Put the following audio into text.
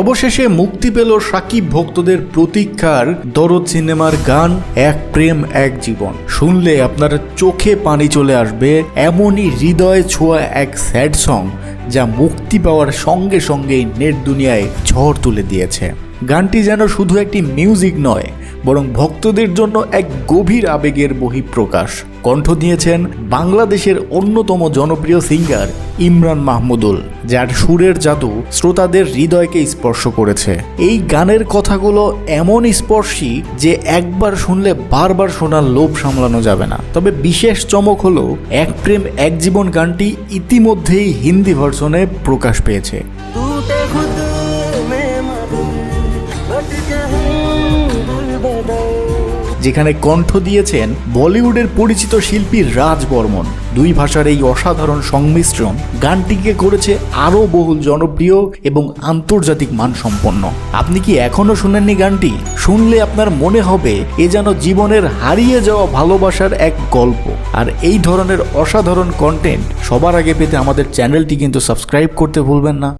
অবশেষে মুক্তি পেল সাকিব ভক্তদের প্রতীক্ষার দরদ সিনেমার গান, এক প্রেম, এক জীবন। শুনলে আপনার চোখে পানি চলে আসবে, এমনই হৃদয়ে ছোঁয়া এক স্যাড সং, যা মুক্তি পাওয়ার সঙ্গে সঙ্গেই নেট দুনিয়ায় ঝড় তুলে দিয়েছে। গানটি যেন শুধু একটি মিউজিক নয় বরং ভক্তদের জন্য এক গভীর আবেগের বহিঃপ্রকাশ। কণ্ঠ দিয়েছেন বাংলাদেশের অন্যতম জনপ্রিয় সিঙ্গার ইমরান মাহমুদুল, যার সুরের জাদু শ্রোতাদের হৃদয়কে স্পর্শ করেছে। এই গানের কথাগুলো এমন স্পর্শী যে একবার শুনলে বারবার শোনার লোভ সামলানো যাবে না। তবে বিশেষ চমক হলো, এক প্রেম, এক জীবন গানটি ইতিমধ্যেই হিন্দি ভার্সনে প্রকাশ পেয়েছে। যেখানে কণ্ঠ দিয়েছেন বলিউডের পরিচিত শিল্পী রাজ বর্মন। দুই ভাষার এই অসাধারণ সংমিশ্রণ গানটিকে করেছে আরও বহুল জনপ্রিয় এবং আন্তর্জাতিক মানসম্পন্ন। আপনি কি এখনও শুনেননি গানটি? শুনলে আপনার মনে হবে এ যেন জীবনের হারিয়ে যাওয়া ভালোবাসার এক গল্প। আর এই ধরনের অসাধারণ কন্টেন্ট সবার আগে পেতে আমাদের চ্যানেলটি কিন্তু সাবস্ক্রাইব করতে ভুলবেন না।